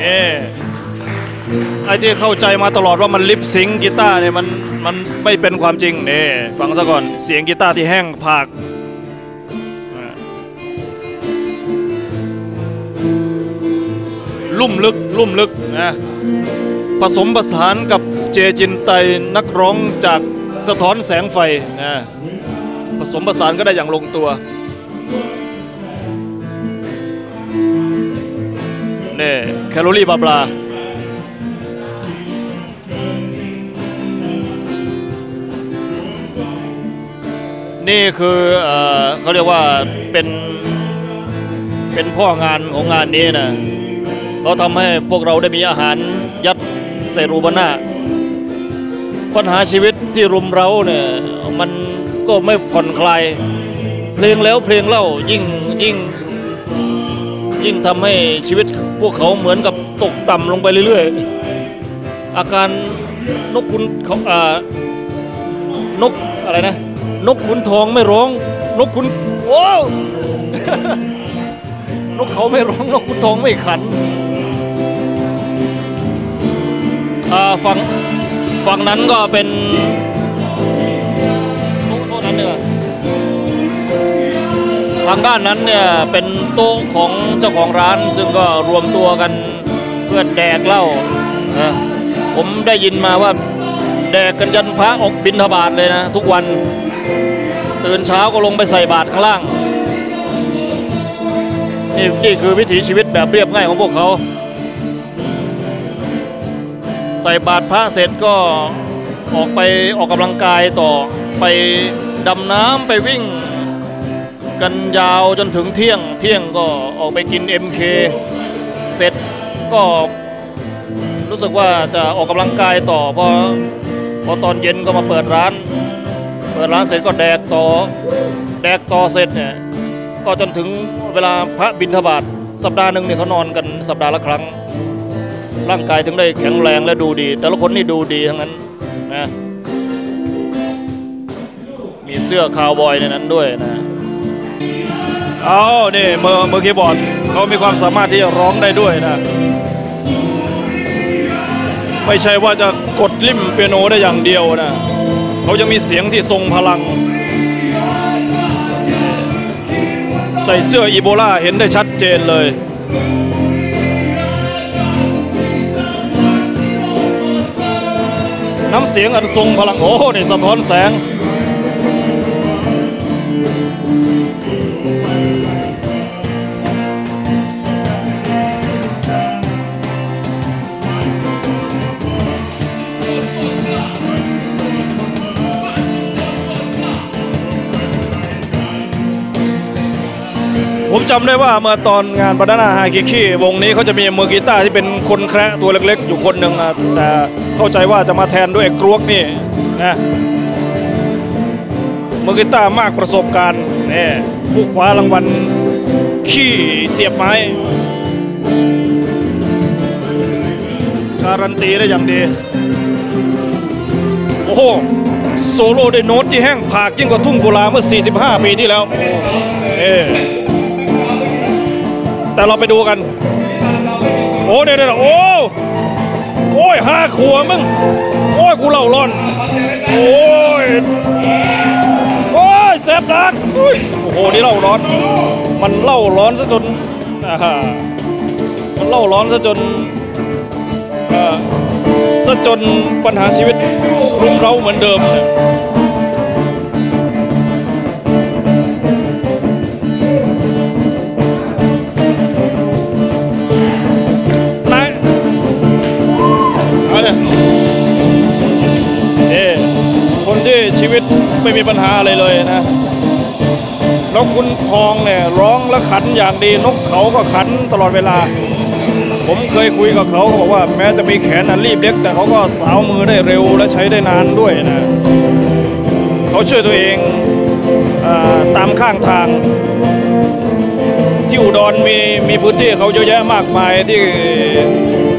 นี่ไอ้ที่เข้าใจมาตลอดว่ามันลิปซิงกีตาร์เนี่ยมันมันไม่เป็นความจริงนี่ฟังซะก่อนเสียงกีตาร์ที่แห้งผากลุ่มลึกลุ่มลึกนะผสมผสานกับเจจินไตนักร้องจากสะท้อนแสงไฟนะผสมผสานก็ได้อย่างลงตัว นี่แคลอรี่บาบลานี่คือเออเขาเรียกว่าเป็นเป็นพ่องานของงานนี้นะเขาทำให้พวกเราได้มีอาหารยัดใส่รูบาน่าปัญหาชีวิตที่รุมเราเนี่ยมันก็ไม่ผ่อนคลาย เพลงแล้วเพลงเล่ายิ่งยิ่ง ยิ่งทำให้ชีวิตพวกเขาเหมือนกับตกต่ำลงไปเรื่อยๆ อาการนกขุนเขาอ่านกอะไรนะ นกขุนทองไม่ร้อง นกขุนโอ้นกเขาไม่ร้อง นกขุนทองไม่ขันอ่าฝั่งฝั่งนั้นก็เป็น ทางด้านนั้นเนี่ยเป็นโต๊ะของเจ้าของร้าน ซึ่งก็รวมตัวกันเพื่อแดกเหล้านะผมได้ยินมาว่าแดกกันยันพระออกบิณฑบาตเลยนะ ทุกวันตื่นเช้าก็ลงไปใส่บาตรข้างล่างนี่นี่คือวิถีชีวิตแบบเรียบง่ายของพวกเขา ใส่บาตรพระเสร็จก็ออกไปออกกำลังกายต่อไปดำน้ำไปวิ่ง กันยาวจนถึงเที่ยง เที่ยงก็ออกไปกิน MK เสร็จก็รู้สึกว่าจะออกกำลังกายต่อพอพอตอนเย็นก็มาเปิดร้าน เปิดร้านเสร็จก็แดกต่อ แดกต่อเสร็จเนี่ยก็จนถึงเวลาพระบิณฑบาตสัปดาห์หนึ่งเนี่ยเขานอนกันสัปดาห์ละครั้ง ร่างกายถึงได้แข็งแรงและดูดี แต่ละคนนี่ดูดีทั้งนั้นนะมีเสื้อคาวบอยในนั้นด้วยนะ เอานี่มือมือคีย์บอร์ดเขามีความสามารถที่จะร้องได้ด้วยนะ ไม่ใช่ว่าจะกดลิมเปียโนได้อย่างเดียวนะเขายังมีเสียงที่ทรงพลัง ใส่เสื้ออีโบลาเห็นได้ชัดเจนเลยน้ำเสียงอันทรงพลังโอ้นี่สะท้อนแสง ผมจำได้ว่าเมื่อตอนงานบานานาไฮคิคิวงนี้เขาจะมีมือกีตาร์ที่เป็นคนแคระตัวเล็กๆ อยู่คนหนึ่งอะแต่เข้าใจว่าจะมาแทนด้วยไอ้กรวกนี่นะ มือกีตาร์มากประสบการณ์นี่ผู้คว้ารางวัลขี้เสียบไม้การันตีได้อย่างดี โอ้โห โซโล่ได้โน้ตที่แห้งผากยิ่งกว่าทุ่งกุลาเมื่อ 45 ปีที่แล้วเอ้แต่เราไปดูกัน โอ้เดี๋ยวเดี๋ยวโอ้โอ้ยห้าขวมึง โอ้ย กูเล่าร้อน โอ้ย บดักโอ้โห นี่เล่าร้อน มันเล่าร้อนซะจนอ่ามันเล่าร้อนซะจนอ่อซะจนปัญหาชีวิตรุมเร้าเหมือนเดิมนี่ยนาเอาเลยเอ้คนที่ชีวิตไม่มีปัญหาอะไรเลยนะ แล้วคุณทองเนี่ยร้องและขันอย่างดีนกเขาก็ขันตลอดเวลา ผมเคยคุยกับเขาเขาบอกว่าแม้จะมีแขนอันรีบเล็ก แต่เขาก็สาวมือได้เร็วและใช้ได้นานด้วยนะเขาช่วยตัวเองอตามข้างทาง ที่อุดรมีมีพื้นที่เขาเยอะแยะมากมายที่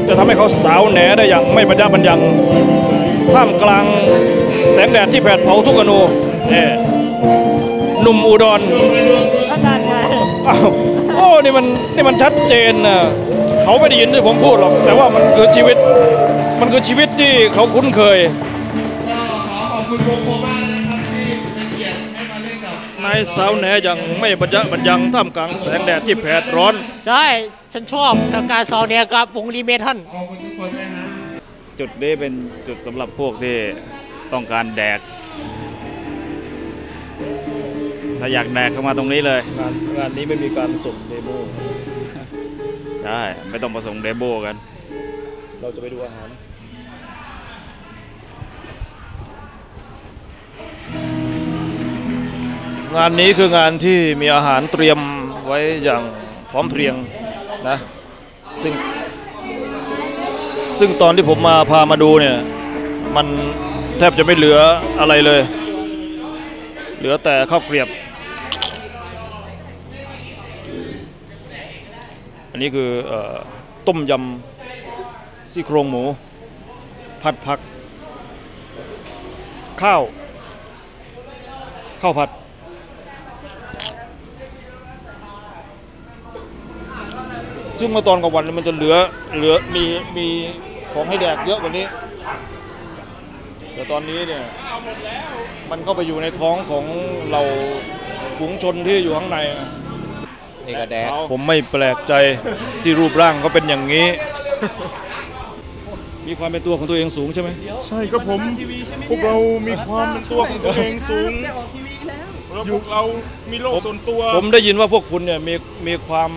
จะทำให้เขาสาวแหนได้อย่างไม่บรรยะบรรยังท่ามกลางแสงแดดที่แผดเผาทุกอนูเนี่ย นุ่มอุดรอาจารย์ค่ะอ้าวโอ้นี่มันนี่มันชัดเจนนะเขาไม่ได้ยินที่ผมพูดหรอกแต่ว่ามันคือชีวิต มันคือชีวิตที่เขาคุ้นเคยก็ขอขอบคุณโบโคมากนะครับที่เป็นเกียรติให้มาเล่นกับนายสาวแหนยังไม่บรรยะบรรยังท่ามกลางแสงแดดที่แผดร้อน ใช่ ฉันชอบกับการซ้อมเนี่ยกับวงรีเมทัลขอบคุณทุกคนด้วยนะจุดนี้เป็นจุดสำหรับพวกที่ต้องการแดก ถ้าอยากแดกเข้ามาตรงนี้เลย งานงานนี้ไม่มีการส่งเดโมใช่ ไม่ต้องประสงค์เดโบกัน เราจะไปดูอาหาร งานนี้คืองานที่มีอาหารเตรียมไว้อย่างพร้อมเพรียงนะซึ่งซึ่งตอนที่ผมมาพามาดูเนี่ย มันแทบจะไม่เหลืออะไรเลย เหลือแต่ข้าวเกรียบ นนี้คืออต้มยำซี่โครงหมู ผัดผัก ข้าว ข้าวผัด ซึ่งเมื่อตอนกลางวันมันจะเหลือเหลือมีมีของให้แดกเยอะกว่านี้ แต่ตอนนี้เนี่ยมันเข้าไปอยู่ในท้องของเราฝูงชนที่อยู่ข้างใน นี่ก็แดกผมไม่แปลกใจที่รูปร่างเขาเป็นอย่างนี้ มีความเป็นตัวของตัวเองสูงใช่ไหมใช่ครับผม พวกเรามีความเป็นตัวของตัวเองสูงอยู่เรามีโลกส่วนตัว ผมได้ยินว่าพวกคุณเนี่ยมีมีความ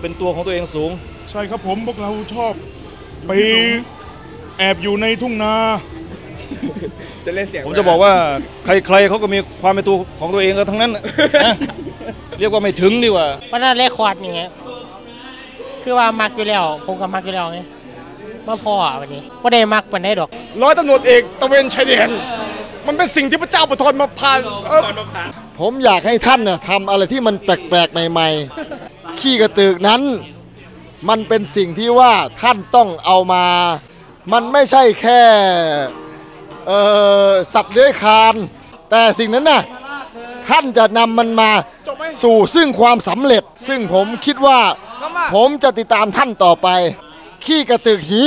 เป็นตัวของตัวเองสูง ใช่ครับผมพวกเราชอบไปแอบอยู่ในทุ่งนาจะเล่นเสียงผมจะบอกว่าใครๆเขาก็มีความเป็นตัวของตัวเองกันทั้งนั้นน่ะนะ เรียกว่าไม่ถึงดีกว่าวันนั้นเลคคอร์ดอย่างเงี้ยคือว่ามักอยู่แล้ว ผมก็มักอยู่แล้วไงมาพ่อวันนี้ก็ได้มักปันได้ดอก ร้อยตำรวจเอกตระเวนชายแดนมันเป็นสิ่งที่พระเจ้าประทานมาผ่านเอ่อผมอยากให้ท่านน่ะทำอะไรที่มันแปลกๆใหม่ๆ ขี้กระตือกนั้น มันเป็นสิ่งที่ว่าท่านต้องเอามา มันไม่ใช่แค่เอ่อสัตว์เลื้อยคลาน แต่สิ่งนั้นน่ะ ท่านจะนำมันมาสู่ซึ่งความสำเร็จ ซึ่งผมคิดว่าผมจะติดตามท่านต่อไป ขี้กระตือกหี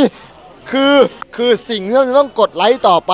คือคือสิ่งที่เราจะต้องกดไลค์ต่อไป